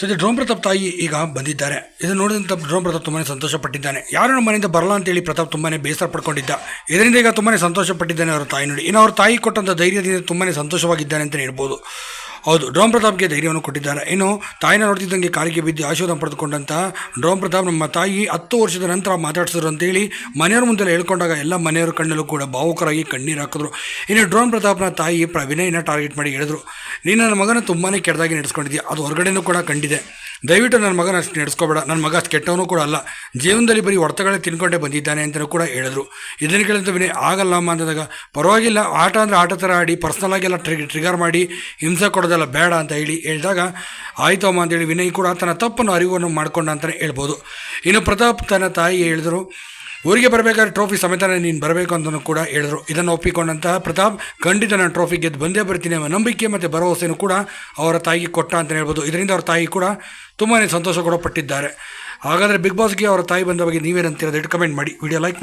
ಸದ್ಯ ಡ್ರೋಮ್ ಪ್ರತಾಪ್ ತಾಯಿ ಈಗ ಬಂದಿದ್ದಾರೆ. ಇದನ್ನು ನೋಡಿದಂಥ ಡ್ರೋಮ್ ಪ್ರತಾಪ್ ತುಂಬಾ ಸಂತೋಷ ಪಟ್ಟಿದ್ದಾನೆ ಯಾರು ನಮ್ಮ ಮನೆಯಿಂದ ಬರಲ್ಲ ಅಂತೇಳಿ ಪ್ರತಾಪ್ ತುಂಬಾ ಬೇಸರ ಪಡ್ಕೊಂಡಿದ್ದ ಇದರಿಂದ ಈಗ ತುಂಬಾ ಸಂತೋಷ ಪಟ್ಟಿದ್ದಾನೆ ಅವರ ತಾಯಿ ನೋಡಿ. ಇನ್ನು ಅವ್ರ ತಾಯಿ ಕೊಟ್ಟಂಥ ಧೈರ್ಯದಿಂದ ತುಂಬಾ ಸಂತೋಷವಾಗಿದ್ದಾನೆ ಅಂತಲೇ ಹೇಳ್ಬೋದು. ಹೌದು ಡೋಮ್ ಪ್ರತಾಪ್ಗೆ ಧೈರ್ಯವನ್ನು ಕೊಟ್ಟಿದ್ದಾರೆ. ಇನ್ನು ತಾಯಿನ ನೋಡ್ತಿದ್ದಂಗೆ ಕಾಲಿಗೆ ಬಿದ್ದು ಆಶೀರ್ವಾದ ಪಡೆದುಕೊಂಡಂಥ ಡ್ರೋಮ್ ಪ್ರತಾಪ್ ನಮ್ಮ ತಾಯಿ ಹತ್ತು ವರ್ಷದ ನಂತರ ಮಾತಾಡ್ಸಿದ್ರು ಅಂತೇಳಿ ಮನೆಯವ್ರ ಮುಂದೆ ಹೇಳ್ಕೊಂಡಾಗ ಎಲ್ಲ ಮನೆಯವ್ರ ಕಣ್ಣಲ್ಲೂ ಕೂಡ ಭಾವುಕರಾಗಿ ಕಣ್ಣೀರು ಹಾಕಿದ್ರು. ಇನ್ನು ಡ್ರೋನ್ ಪ್ರತಾಪ್ನ ತಾಯಿ ಪ್ರವಿನಯ್ನ ಟಾರ್ಗೆಟ್ ಮಾಡಿ ಹೇಳಿದ್ರು, ನೀನು ನನ್ನ ಮಗನ ತುಂಬಾ ಕೆಟ್ಟದಾಗಿ ನಡೆಸ್ಕೊಂಡಿದ್ದೀಯ ಅದು ಹೊರಗಡೆನೂ ಕೂಡ ಕಂಡಿದೆ. ದಯವಿಟ್ಟು ನನ್ನ ಮಗನ ಅಷ್ಟು ನಡೆಸ್ಕೋಬೇಡ. ನನ್ನ ಮಗ ಅಷ್ಟು ಕೆಟ್ಟವನು ಕೂಡ ಅಲ್ಲ. ಜೀವನದಲ್ಲಿ ಬರೀ ಹೊಡೆತಗಳೇ ತಿನ್ಕೊಂಡೆ ಬಂದಿದ್ದಾನೆ ಅಂತಲೂ ಕೂಡ ಹೇಳಿದ್ರು. ಇದನ್ನು ಕೇಳಿದ ವಿನಯ್ ಆಗಲ್ಲಮ್ಮ ಅಂದಾಗ, ಪರವಾಗಿಲ್ಲ, ಆಟ ಅಂದರೆ ಆಟ ಥರ ಆಡಿ ಪರ್ಸ್ನಲಾಗೆಲ್ಲ ಟ್ರಿ ಟ್ರಿಗರ್ ಮಾಡಿ, ಹಿಂಸೆ ಕೊಡೋದೆಲ್ಲ ಬೇಡ ಅಂತ ಹೇಳಿ ಹೇಳಿದಾಗ, ಆಯಿತು ಅಮ್ಮ, ಅಂತೇಳಿ ವಿನಯ್ ಕೂಡ ತನ್ನ ತಪ್ಪನ್ನು ಅರಿವನ್ನು ಮಾಡ್ಕೊಂಡ ಅಂತಲೇ ಹೇಳ್ಬೋದು. ಇನ್ನು ಪ್ರತಾಪ್ ತನ್ನ ತಾಯಿ ಹೇಳಿದ್ರು ಊರಿಗೆ ಬರಬೇಕಾದ್ರೆ ಟ್ರೋಫಿ ಸಮೇತ ನೀನು ಬರಬೇಕು ಅಂತಲೂ ಕೂಡ ಹೇಳಿದ್ರು. ಇದನ್ನು ಒಪ್ಪಿಕೊಂಡಂತಹ ಪ್ರತಾಪ್, ಖಂಡಿತ ನಾನು ಟ್ರೋಫಿ ಗೆದ್ದು ಬಂದೇ ಬರ್ತೀನಿ ಎಂಬ ನಂಬಿಕೆ ಮತ್ತು ಭರವಸೆಯನ್ನು ಕೂಡ ಅವರ ತಾಯಿಗೆ ಕೊಟ್ಟ ಅಂತ ಹೇಳ್ಬೋದು. ಇದರಿಂದ ಅವರ ತಾಯಿ ಕೂಡ ತುಂಬಾ ಸಂತೋಷ ಕೂಡ ಪಟ್ಟಿದ್ದಾರೆ ಹಾಗಾದರೆ ಬಿಗ್ ಬಾಸ್ಗೆ ಅವರ ತಾಯಿ ಬಂದ ಬಗ್ಗೆ ನೀವೇನಂತೀರೋದು ಕಮೆಂಟ್ ಮಾಡಿ. Video like